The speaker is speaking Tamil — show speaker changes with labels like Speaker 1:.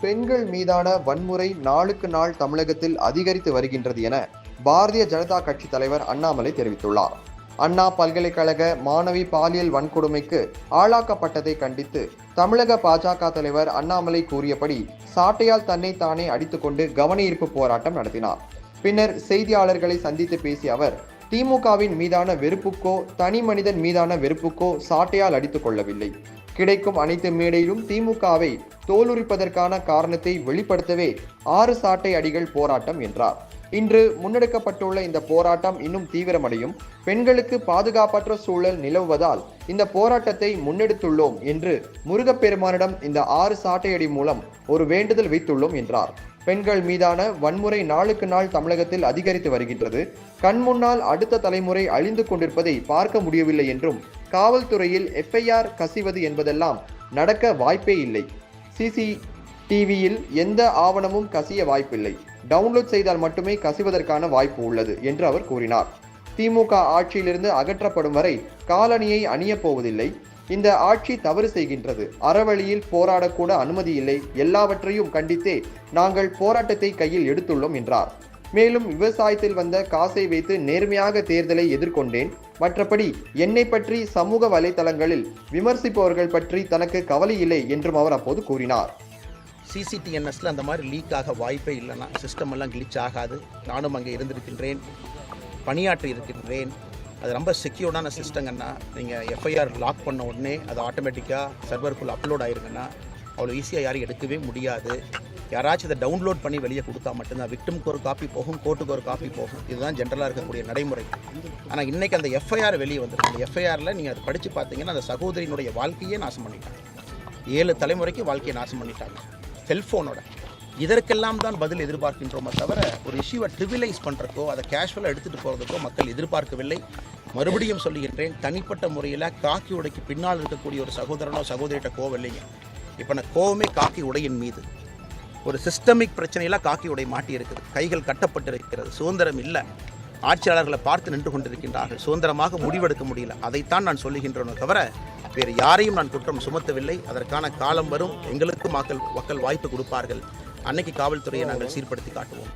Speaker 1: பெண்கள் மீதான வன்முறை நாளுக்கு நாள் தமிழகத்தில் அதிகரித்து வருகின்றது என பாரதிய ஜனதா கட்சி தலைவர் அண்ணாமலை தெரிவித்துள்ளார். அண்ணா பல்கலைக்கழக மாணவி பாலியல் வன்கொடுமைக்கு ஆளாக்கப்பட்டதை கண்டித்து தமிழக பாஜக தலைவர் அண்ணாமலை கூறியபடி சாட்டையால் தன்னை தானே அடித்துக்கொண்டு கவனஈர்ப்பு போராட்டம் நடத்தினார். பின்னர் செய்தியாளர்களை சந்தித்து பேசிய அவர் திமுகவின் மீதான வெறுப்புக்கோ தனி மனிதன் மீதான வெறுப்புக்கோ சாட்டையால் அடித்துக் கொள்ளவில்லை. கிடைக்கும் அனைத்து மேடையிலும் திமுகவை தோலுரிப்பதற்கான காரணத்தை வெளிப்படுத்தவே ஆறு சாட்டை அடிகள் போராட்டம் என்றார். இன்று முன்னெடுக்கப்பட்டுள்ள இந்த போராட்டம் இன்னும் தீவிரமடையும். பெண்களுக்கு பாதுகாப்பற்ற சூழல் நிலவுவதால் இந்த போராட்டத்தை முன்னெடுத்துள்ளோம் என்று முருகப்பெருமானிடம் இந்த ஆறு சாட்டையடி மூலம் ஒரு வேண்டுதல் வைத்துள்ளோம் என்றார். பெண்கள் மீதான வன்முறை நாளுக்கு நாள் தமிழகத்தில் அதிகரித்து வருகின்றது. கண்முன்னால் அடுத்த தலைமுறை அழிந்து கொண்டிருப்பதை பார்க்க முடியவில்லை என்றும் காவல்துறையில் எஃப்ஐஆர் கசிவது என்பதெல்லாம் நடக்க வாய்ப்பே இல்லை. சிசி டிவியில் எந்த ஆவணமும் கசிய வாய்ப்பில்லை. டவுன்லோட் செய்தால் மட்டுமே கசிவதற்கான வாய்ப்பு உள்ளது என்று அவர் கூறினார். திமுக ஆட்சியிலிருந்து அகற்றப்படும் வரை காலணியை அணியப் போவதில்லை. இந்த ஆட்சி தவறு செய்கின்றது. அறவழியில் போராடக்கூட அனுமதி இல்லை. எல்லாவற்றையும் கண்டித்தே நாங்கள் போராட்டத்தை கையில் எடுத்துள்ளோம் என்றார். மேலும் விவசாயத்தில் வந்த காசை வைத்து நேர்மையாக தேர்தலை எதிர்கொண்டேன். மற்றபடி என்னை பற்றி சமூக வலைதளங்களில் விமர்சிப்பவர்கள் பற்றி தனக்கு கவலை இல்லை என்றும் அவர் அப்போது கூறினார்.
Speaker 2: சிசிடிஎன்எஸ்ல அந்த மாதிரி லீக் ஆக வாய்ப்பே இல்லைன்னா சிஸ்டம் எல்லாம் கிளிச் ஆகாது. நானும் அங்கே இருந்திருக்கின்றேன். பணியாற்றி இருக்கின்றேன். அது ரொம்ப செக்யூர்டான சிஸ்டங்கன்னா நீங்கள் எஃப்ஐஆர் லாக் பண்ண உடனே அது ஆட்டோமேட்டிக்காக சர்வருக்குள்ளே அப்லோட் ஆயிருங்கன்னா அவ்வளோ ஈஸியாக யாரும் எடுக்கவே முடியாது. யாராச்சும் இதை டவுன்லோட் பண்ணி வெளியே கொடுத்தா மட்டும்தான். விக்டிமுக்கு ஒரு காப்பி போகும் கோர்ட்டுக்கு ஒரு காப்பி போகும். இதுதான் ஜென்ரலாக இருக்கக்கூடிய நடைமுறை. ஆனால் இன்றைக்கி அந்த எஃப்ஐஆர் வெளியே வந்துருக்கு. அந்த எஃப்ஐஆரில் நீங்கள் அதை படித்து பார்த்தீங்கன்னா அந்த சகோதரியினுடைய வாழ்க்கையே நாசம் பண்ணிட்டாங்க. ஏழு தலைமுறைக்கு வாழ்க்கையை நாசம் பண்ணிட்டாங்க. செல்ஃபோனோட இதற்கெல்லாம் தான் பதில் எதிர்பார்க்கின்றோமே தவிர ஒரு இஷ்யூவை ட்ரிவிலைஸ் பண்ணுறக்கோ அதை கேஷுவலாக எடுத்துகிட்டு போகிறதுக்கோ மக்கள் எதிர்பார்க்கவில்லை. மறுபடியும் சொல்லுகின்றேன் தனிப்பட்ட முறையில் காக்கி உடைக்கு பின்னால் இருக்கக்கூடிய ஒரு சகோதரனோ சகோதரிகிட்ட கோவம் இல்லைங்க. இப்போ நான் கோவமே காக்கி உடையின் மீது. ஒரு சிஸ்டமிக் பிரச்சனையில் காக்கி உடை மாட்டி இருக்குது கைகள் கட்டப்பட்டிருக்கிறது. சுதந்திரம் இல்லை. ஆட்சியாளர்களை பார்த்து நின்று கொண்டிருக்கின்றார்கள். சுதந்திரமாக முடிவெடுக்க முடியல. அதைத்தான் நான் சொல்லுகின்றேனே தவிர வேறு யாரையும் நான் குற்றம் சுமத்தவில்லை. அதற்கான காலம் வரும். எங்களுக்கும் மக்கள் மக்கள் வாய்ப்பு கொடுப்பார்கள். அன்னைக்கு காவல்துறையை நாங்கள் சீர்படுத்தி காட்டுவோம்.